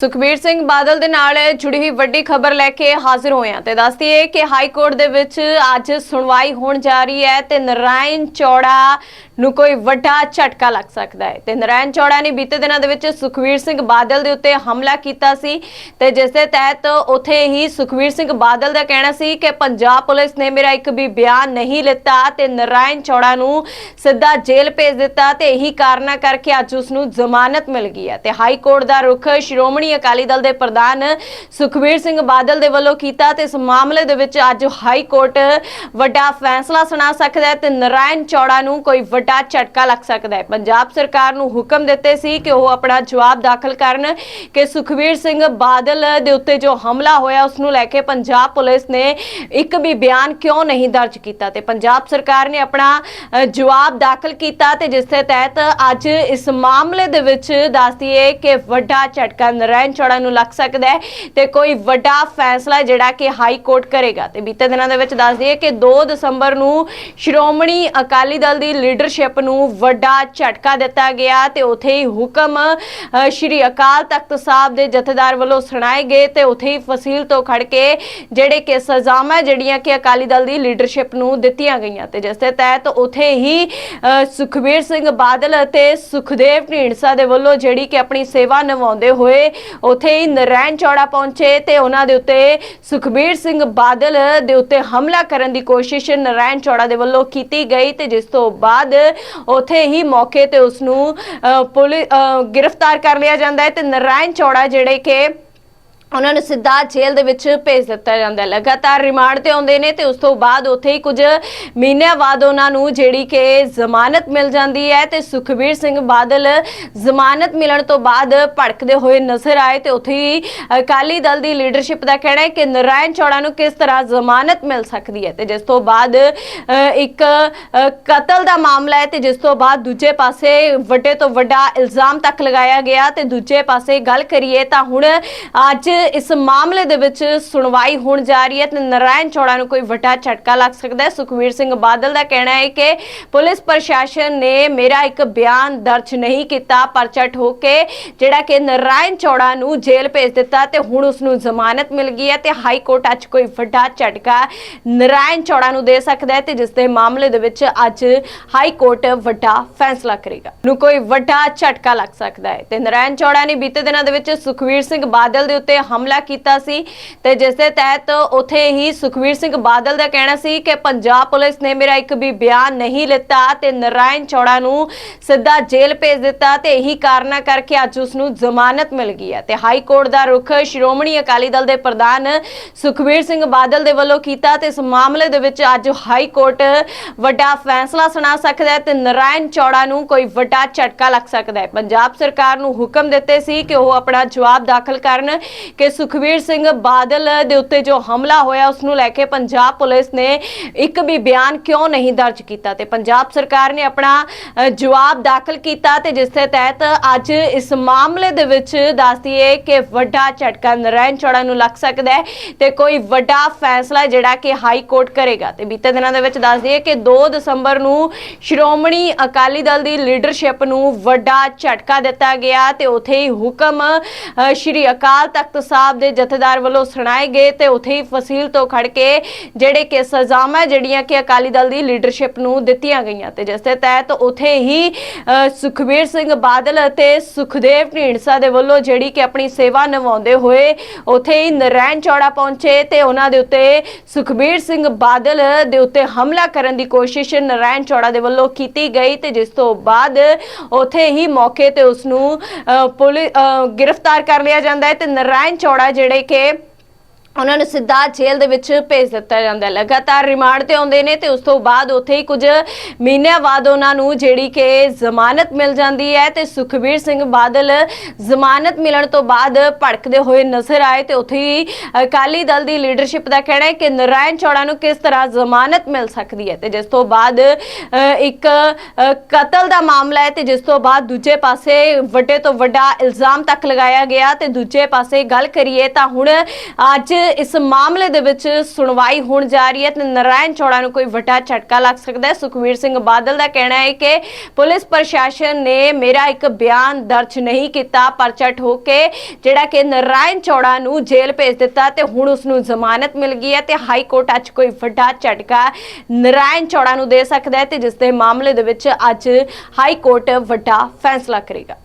ਸੁਖਬੀਰ ਸਿੰਘ ਬਾਦਲ ਦੇ ਨਾਲ ਜੁੜੀ ਹੋਈ ਵੱਡੀ ਖਬਰ ਲੈ ਕੇ ਹਾਜ਼ਰ ਹੋਏ ਹਾਂ ਤੇ ਦੱਸਦੀ ਹੈ ਕਿ ਹਾਈ ਕੋਰਟ ਦੇ ਵਿੱਚ ਅੱਜ ਸੁਣਵਾਈ ਹੋਣ ਜਾ ਰਹੀ ਹੈ ਤੇ ਨਰਾਇਣ ਚੌੜਾ ਨੂੰ ਕੋਈ ਵੱਡਾ ਝਟਕਾ ਲੱਗ ਸਕਦਾ ਹੈ। ਤੇ ਨਰਾਇਣ ਚੌੜਾ ਨੇ ਬੀਤੇ ਦਿਨਾਂ ਦੇ ਵਿੱਚ ਸੁਖਬੀਰ ਸਿੰਘ ਬਾਦਲ ਦੇ ਉੱਤੇ ਹਮਲਾ ਕੀਤਾ ਸੀ ਤੇ ਜਿਸ ਦੇ ਤਹਿਤ ਉਥੇ ਹੀ ਸੁਖਬੀਰ ਸਿੰਘ ਬਾਦਲ ਦਾ ਕਹਿਣਾ ਸੀ ਕਿ ਪੰਜਾਬ ਪੁਲਿਸ ਨੇ ਮੇਰਾ ਇੱਕ ਵੀ ਬਿਆਨ ਨਹੀਂ ਲਿੱਤਾ ਤੇ ਨਰਾਇਣ ਚੌੜਾ ਨੂੰ ਸਿੱਧਾ ਜੇਲ੍ਹ ਭੇਜ ਦਿੱਤਾ ਤੇ ਇਹੀ ਕਾਰਨਾਂ ਕਰਕੇ ਅੱਜ ਉਸ ਨੂੰ ਜ਼ਮਾਨਤ ਮਿਲ ਗਈ ਹੈ। ਤੇ ਹਾਈ ਕੋਰਟ ਦਾ ਰੁਖ ਸ਼੍ਰੋਮਣੀ ਅਕਾਲੀ ਦਲ ਦੇ ਪ੍ਰਧਾਨ ਸੁਖਬੀਰ ਸਿੰਘ ਬਾਦਲ ਦੇ ਵੱਲੋਂ ਕੀਤਾ ਤੇ ਇਸ ਮਾਮਲੇ ਦੇ ਵਿੱਚ ਅੱਜ ਹਾਈ ਕੋਰਟ ਵੱਡਾ ਫੈਸਲਾ ਸੁਣਾ ਸਕਦਾ ਹੈ ਤੇ ਨਰਾਇਣ ਚੌੜਾ ਨੂੰ ਕੋਈ ਵੱਡਾ ਝਟਕਾ ਲੱਗ ਸਕਦਾ ਹੈ। ਪੰਜਾਬ ਸਰਕਾਰ ਨੂੰ ਹੁਕਮ ਦਿੱਤੇ ਸੀ ਕਿ ਉਹ ਆਪਣਾ ਜਵਾਬ ਦਾਖਲ ਕਰਨ ਕਿ ਸੁਖਬੀਰ ਸਿੰਘ ਬਾਦਲ ਦੇ ਉੱਤੇ ਜੋ ਹਮਲਾ ਹੋਇਆ, ਉਸ ਨੂੰ ਲੈ ਕੇ ਪੰਜਾਬ ਪੁਲਿਸ ਨੇ ਇੱਕ ਵੀ ਬਿਆਨ ਕਿਉਂ ਨਹੀਂ ਦਰਜ ਕੀਤਾ ਤੇ ਪੰਜਾਬ ਸਰਕਾਰ ਨੇ ਆਪਣਾ ਜਵਾਬ ਦਾਖਲ ਕੀਤਾ ਤੇ ਜਿਸ ਦੇ ਤਹਿਤ ਅੱਜ ਇਸ ਮਾਮਲੇ ਦੇ ਵਿੱਚ ਦੱਸਦੀ ਹੈ ਕਿ ਵੱਡਾ ਝਟਕਾ ਨਰਾਇਣ ਚੜਨ ਨੂੰ ਲੱਗ ਸਕਦਾ ਹੈ ਤੇ ਕੋਈ ਵੱਡਾ ਫੈਸਲਾ ਜਿਹੜਾ ਕਿ ਹਾਈ ਕੋਰਟ ਕਰੇਗਾ। ਤੇ ਬੀਤੇ ਦਿਨਾਂ ਦੇ ਵਿੱਚ ਦੱਸਦੀ ਹੈ ਕਿ 2 ਦਸੰਬਰ ਨੂੰ ਸ਼੍ਰੋਮਣੀ ਅਕਾਲੀ ਦਲ ਦੀ ਲੀਡਰਸ਼ਿਪ ਨੂੰ ਵੱਡਾ ਝਟਕਾ ਦਿੱਤਾ ਗਿਆ ਤੇ ਉਥੇ ਹੀ ਹੁਕਮ ਸ਼੍ਰੀ ਅਕਾਲ ਤਖਤ ਸਾਹਿਬ ਦੇ ਜਥੇਦਾਰ ਵੱਲੋਂ ਸੁਣਾਏ ਗਏ ਤੇ ਉਥੇ ਹੀ ਫਸੀਲ ਤੋਂ ਖੜ ਕੇ ਜਿਹੜੇ ਕਿ ਸਜ਼ਾਵਾਂ ਜਿਹੜੀਆਂ ਕਿ ਅਕਾਲੀ ਦਲ ਦੀ ਲੀਡਰਸ਼ਿਪ ਨੂੰ ਦਿੱਤੀਆਂ ਗਈਆਂ ਤੇ ਜਿਸ ਦੇ ਤਹਿਤ ਉਥੇ ਹੀ ਸੁਖਬੀਰ ਸਿੰਘ ਬਾਦਲ ਅਤੇ ਸੁਖਦੇਵ ਢੀਂਡਸਾ ਦੇ ਵੱਲੋਂ ਜਿਹੜੀ ਕਿ ਆਪਣੀ ਸੇਵਾ ਨਿਭਾਉਂਦੇ ਹੋਏ ਉਥੇ ਹੀ ਨਰੈਣ ਚੌੜਾ ਪਹੁੰਚੇ ਤੇ ਉਹਨਾਂ ਦੇ ਉੱਤੇ ਸੁਖਬੀਰ ਸਿੰਘ ਬਾਦਲ ਦੇ ਉੱਤੇ ਹਮਲਾ ਕਰਨ ਦੀ ਕੋਸ਼ਿਸ਼ ਨਰੈਣ ਚੌੜਾ ਦੇ ਵੱਲੋਂ ਕੀਤੀ ਗਈ ਤੇ ਜਿਸ ਤੋਂ ਬਾਅਦ ਉੱਥੇ ਹੀ ਮੌਕੇ ਤੇ ਉਸ ਨੂੰ ਪੁਲਿਸ ਗ੍ਰਿਫਤਾਰ ਕਰ ਲਿਆ ਜਾਂਦਾ ਹੈ ਤੇ ਨਰੈਣ ਚੌੜਾ ਜਿਹੜੇ ਕਿ ਉਹਨਾਂ ਨੂੰ ਸਿੱਧਾ ਜੇਲ੍ਹ ਦੇ ਵਿੱਚ ਭੇਜ ਦਿੱਤਾ ਜਾਂਦਾ ਹੈ। ਲਗਾਤਾਰ ਰਿਮਾਂਡ ਤੇ ਆਉਂਦੇ ਨੇ ਤੇ ਉਸ ਤੋਂ ਬਾਅਦ ਉੱਥੇ ਹੀ ਕੁਝ ਮਹੀਨਿਆਂ ਬਾਅਦ ਉਹਨਾਂ ਨੂੰ ਜਿਹੜੀ ਕਿ ਜ਼ਮਾਨਤ ਮਿਲ ਜਾਂਦੀ ਹੈ ਤੇ ਸੁਖਬੀਰ ਸਿੰਘ ਬਾਦਲ ਜ਼ਮਾਨਤ ਮਿਲਣ ਤੋਂ ਬਾਅਦ ਭੜਕਦੇ ਹੋਏ ਨਜ਼ਰ ਆਏ ਤੇ ਉੱਥੇ ਹੀ ਅਕਾਲੀ ਦਲ ਦੀ ਲੀਡਰਸ਼ਿਪ ਦਾ ਕਹਿਣਾ ਹੈ ਕਿ ਨਰਾਇਣ ਚੌੜਾ ਨੂੰ ਕਿਸ ਤਰ੍ਹਾਂ ਜ਼ਮਾਨਤ ਮਿਲ ਸਕਦੀ ਹੈ ਤੇ ਜਿਸ ਤੋਂ ਬਾਅਦ ਇੱਕ ਕਤਲ ਦਾ ਮਾਮਲਾ ਹੈ ਤੇ ਜਿਸ ਤੋਂ ਬਾਅਦ ਦੂਜੇ ਪਾਸੇ ਵੱਡੇ ਤੋਂ ਵੱਡਾ ਇਲਜ਼ਾਮ ਤੱਕ ਲਗਾਇਆ ਗਿਆ ਤੇ ਦੂਜੇ ਪਾਸੇ ਗੱਲ ਕਰੀਏ ਤਾਂ ਹੁਣ ਅੱਜ ਇਸ ਮਾਮਲੇ ਦੇ ਵਿੱਚ ਸੁਣਵਾਈ ਹੋਣ ਜਾ ਰਹੀ ਹੈ ਤੇ ਨਰਾਇਣ ਚੌੜਾ ਨੂੰ ਕੋਈ ਵੱਡਾ ਝਟਕਾ ਲੱਗ ਸਕਦਾ ਹੈ। ਸੁਖਵੀਰ ਸਿੰਘ ਬਾਦਲ ਦਾ ਕਹਿਣਾ ਹੈ ਕਿ ਪੁਲਿਸ ਪ੍ਰਸ਼ਾਸਨ ਨੇ ਮੇਰਾ ਇੱਕ ਬਿਆਨ ਦਰਜ ਨਹੀਂ ਕੀਤਾ, ਪਰਚਾ ਠੋਕ ਕੇ ਜਿਹੜਾ ਕਿ ਨਰਾਇਣ ਚੌੜਾ ਨੂੰ ਜੇਲ੍ਹ ਭੇਜ ਦਿੱਤਾ ਤੇ ਹੁਣ ਉਸ ਨੂੰ ਜ਼ਮਾਨਤ ਮਿਲ ਗਈ ਹੈ ਤੇ ਹਾਈ ਕੋਰਟ ਅੱਜ ਕੋਈ ਵੱਡਾ ਝਟਕਾ ਨਰਾਇਣ ਚੌੜਾ ਨੂੰ ਦੇ ਸਕਦਾ ਹੈ ਤੇ ਜਿਸ ਦੇ ਮਾਮਲੇ ਦੇ ਵਿੱਚ ਅੱਜ ਹਾਈ ਕੋਰਟ ਵੱਡਾ ਫੈਸਲਾ ਕਰੇਗਾ। ਨੂੰ ਕੋਈ ਵੱਡਾ ਝਟਕਾ ਲੱਗ ਸਕਦਾ ਹੈ ਤੇ ਨਰਾਇਣ ਚੌੜਾ ਨੇ ਬੀਤੇ ਦਿਨਾਂ ਦੇ ਵਿੱਚ ਸੁਖਵੀਰ ਸਿੰਘ ਬਾਦਲ ਦੇ ਉੱਤੇ ਹਮਲਾ ਕੀਤਾ ਸੀ ਤੇ ਜਿਸ ਦੇ ਤਹਿਤ ਉਥੇ ਹੀ ਸੁਖਵੀਰ ਸਿੰਘ ਬਾਦਲ ਦਾ ਕਹਿਣਾ ਸੀ ਕਿ ਪੰਜਾਬ ਪੁਲਿਸ ਨੇ ਮੇਰਾ ਇੱਕ ਵੀ ਬਿਆਨ ਨਹੀਂ ਲਿੱਤਾ ਤੇ ਨਰਾਇਣ ਚੌੜਾ ਨੂੰ ਸਿੱਧਾ ਜੇਲ੍ਹ ਭੇਜ ਦਿੱਤਾ ਤੇ ਇਹੀ ਕਾਰਨਾਂ ਕਰਕੇ ਅੱਜ ਉਸ ਨੂੰ ਜ਼ਮਾਨਤ ਮਿਲ ਗਈ ਹੈ ਤੇ ਹਾਈ ਕੋਰਟ ਦਾ ਰੁਖ ਸ਼੍ਰੋਮਣੀ ਅਕਾਲੀ ਦਲ ਦੇ ਪ੍ਰਧਾਨ ਸੁਖਵੀਰ ਸਿੰਘ ਬਾਦਲ ਦੇ ਵੱਲੋਂ ਕੀਤਾ ਤੇ ਇਸ ਮਾਮਲੇ ਦੇ ਵਿੱਚ ਅੱਜ ਹਾਈ ਕੋਰਟ ਵੱਡਾ ਫੈਸਲਾ ਸੁਣਾ ਸਕਦਾ ਹੈ ਤੇ ਨਰਾਇਣ ਚੌੜਾ ਨੂੰ ਕੋਈ ਵੱਡਾ ਝਟਕਾ ਲੱਗ ਸਕਦਾ ਹੈ। ਪੰਜਾਬ ਸਰਕਾਰ ਨੂੰ ਹੁਕਮ ਦਿੱਤੇ ਸੀ ਕਿ ਉਹ ਆਪਣਾ ਜਵਾਬ ਦਾਖਲ ਕਰਨ ਕਿ ਸੁਖਵੀਰ ਸਿੰਘ ਬਾਦਲ ਦੇ ਉੱਤੇ ਜੋ ਹਮਲਾ ਹੋਇਆ, ਉਸ ਨੂੰ ਲੈ ਕੇ ਪੰਜਾਬ ਪੁਲਿਸ ਨੇ ਇੱਕ ਵੀ ਬਿਆਨ ਕਿਉਂ ਨਹੀਂ ਦਰਜ ਕੀਤਾ ਤੇ ਪੰਜਾਬ ਸਰਕਾਰ ਨੇ ਆਪਣਾ ਜਵਾਬ ਦਾਖਲ ਕੀਤਾ ਤੇ ਜਿਸ ਦੇ ਤਹਿਤ ਅੱਜ ਇਸ ਮਾਮਲੇ ਦੇ ਵਿੱਚ ਦੱਸਦੀ ਹੈ ਕਿ ਵੱਡਾ ਝਟਕਾ ਨਰਾਇਣ ਚੌੜਾ ਨੂੰ ਲੱਗ ਸਕਦਾ ਹੈ ਤੇ ਕੋਈ ਵੱਡਾ ਫੈਸਲਾ ਜਿਹੜਾ ਕਿ ਹਾਈ ਕੋਰਟ ਕਰੇਗਾ। ਤੇ ਬੀਤੇ ਦਿਨਾਂ ਦੇ ਵਿੱਚ ਦੱਸਦੀ ਹੈ ਕਿ 2 ਦਸੰਬਰ ਨੂੰ ਸ਼੍ਰੋਮਣੀ ਅਕਾਲੀ ਦਲ ਦੀ ਲੀਡਰਸ਼ਿਪ ਨੂੰ ਵੱਡਾ ਝਟਕਾ ਦਿੱਤਾ ਗਿਆ ਤੇ ਉਥੇ ਹੀ ਹੁਕਮ ਸ਼੍ਰੀ ਅਕਾਲ ਤਖਤ ਸਾਹਿਬ ਦੇ ਜਥੇਦਾਰ ਵੱਲੋਂ ਸੁਣਾਏ ਗਏ ਤੇ ਉਥੇ ਹੀ ਫਸੀਲ ਤੋਂ ਖੜ ਕੇ ਜਿਹੜੇ ਕਿ ਸਜ਼ਾਵਾਂ ਜਿਹੜੀਆਂ ਕਿ ਅਕਾਲੀ ਦਲ ਦੀ ਲੀਡਰਸ਼ਿਪ ਨੂੰ ਦਿੱਤੀਆਂ ਗਈਆਂ ਤੇ ਜਿਸ ਦੇ ਤਹਿਤ ਉਥੇ ਹੀ ਸੁਖਬੀਰ ਸਿੰਘ ਬਾਦਲ ਅਤੇ ਸੁਖਦੇਵ ਢੀਂਡਸਾ ਦੇ ਵੱਲੋਂ ਜਿਹੜੀ ਕਿ ਆਪਣੀ ਸੇਵਾ ਨਿਭਾਉਂਦੇ ਹੋਏ ਉਥੇ ਹੀ ਨਰੈਣ ਚੌੜਾ ਪਹੁੰਚੇ ਤੇ ਉਹਨਾਂ ਦੇ ਉੱਤੇ ਸੁਖਬੀਰ ਸਿੰਘ ਬਾਦਲ ਦੇ ਉੱਤੇ ਹਮਲਾ ਕਰਨ ਦੀ ਕੋਸ਼ਿਸ਼ ਨਰੈਣ ਚੌੜਾ ਦੇ ਵੱਲੋਂ ਕੀਤੀ ਗਈ ਤੇ ਜਿਸ ਤੋਂ ਬਾਅਦ ਉਥੇ ਹੀ ਮੌਕੇ ਤੇ ਉਸ ਨੂੰ ਪੁਲਿਸ ਗ੍ਰਿਫਤਾਰ ਕਰ ਲਿਆ ਜਾਂਦਾ ਹੈ ਤੇ ਨਰਾਇਣ ਚੌੜਾ ਜਿਹੜੇ ਕਿ ਉਹਨਾਂ ਨੂੰ ਸਿੱਧਾ ਜੇਲ੍ਹ ਦੇ ਵਿੱਚ ਭੇਜ ਦਿੱਤਾ ਜਾਂਦਾ ਲਗਾਤਾਰ ਰਿਮਾਂਡ ਤੇ ਆਉਂਦੇ ਨੇ ਤੇ ਉਸ ਤੋਂ ਬਾਅਦ ਉੱਥੇ ਹੀ ਕੁਝ ਮਹੀਨਿਆਂ ਬਾਅਦ ਉਹਨਾਂ ਨੂੰ ਜਿਹੜੀ ਕਿ ਜ਼ਮਾਨਤ ਮਿਲ ਜਾਂਦੀ ਹੈ ਤੇ ਸੁਖਬੀਰ ਸਿੰਘ ਬਾਦਲ ਜ਼ਮਾਨਤ ਮਿਲਣ ਤੋਂ ਬਾਅਦ ਭੜਕਦੇ ਹੋਏ ਨਜ਼ਰ ਆਏ ਤੇ ਉੱਥੇ ਹੀ ਅਕਾਲੀ ਦਲ ਦੀ ਲੀਡਰਸ਼ਿਪ ਦਾ ਕਹਿਣਾ ਹੈ ਕਿ ਨਰਾਇਣ ਚੌੜਾ ਨੂੰ ਕਿਸ ਤਰ੍ਹਾਂ ਜ਼ਮਾਨਤ ਮਿਲ ਸਕਦੀ ਹੈ ਤੇ ਜਿਸ ਤੋਂ ਬਾਅਦ ਇੱਕ ਕਤਲ ਦਾ ਮਾਮਲਾ ਹੈ ਤੇ ਜਿਸ ਤੋਂ ਬਾਅਦ ਦੂਜੇ ਪਾਸੇ ਵੱਡੇ ਤੋਂ ਵੱਡਾ ਇਲਜ਼ਾਮ ਤੱਕ ਲਗਾਇਆ ਗਿਆ ਤੇ ਦੂਜੇ ਪਾਸੇ ਗੱਲ ਕਰੀਏ ਤਾਂ ਹੁਣ ਅੱਜ ਇਸ ਮਾਮਲੇ ਦੇ ਵਿੱਚ ਸੁਣਵਾਈ ਹੋਣ ਜਾ ਰਹੀ ਹੈ ਤੇ ਨਰਾਇਣ ਚੌੜਾ ਨੂੰ ਕੋਈ ਵੱਡਾ ਝਟਕਾ ਲੱਗ ਸਕਦਾ ਹੈ। ਸੁਖਵੀਰ ਸਿੰਘ ਬਾਦਲ ਦਾ ਕਹਿਣਾ ਹੈ ਕਿ ਪੁਲਿਸ ਪ੍ਰਸ਼ਾਸਨ ਨੇ ਮੇਰਾ ਇੱਕ ਬਿਆਨ ਦਰਜ ਨਹੀਂ ਕੀਤਾ, ਪਰਚਾ ਠੋਕ ਕੇ ਜਿਹੜਾ ਕਿ ਨਰਾਇਣ ਚੌੜਾ ਨੂੰ ਜੇਲ੍ਹ ਭੇਜ ਦਿੱਤਾ ਤੇ ਹੁਣ ਉਸ ਨੂੰ ਜ਼ਮਾਨਤ ਮਿਲ ਗਈ ਹੈ ਤੇ ਹਾਈ ਕੋਰਟ ਅੱਜ ਕੋਈ ਵੱਡਾ ਝਟਕਾ ਨਰਾਇਣ ਚੌੜਾ ਨੂੰ ਦੇ ਸਕਦਾ ਹੈ ਤੇ ਜਿਸ ਦੇ ਮਾਮਲੇ ਦੇ ਵਿੱਚ ਅੱਜ ਹਾਈ ਕੋਰਟ ਵੱਡਾ ਫੈਸਲਾ ਕਰੇਗਾ।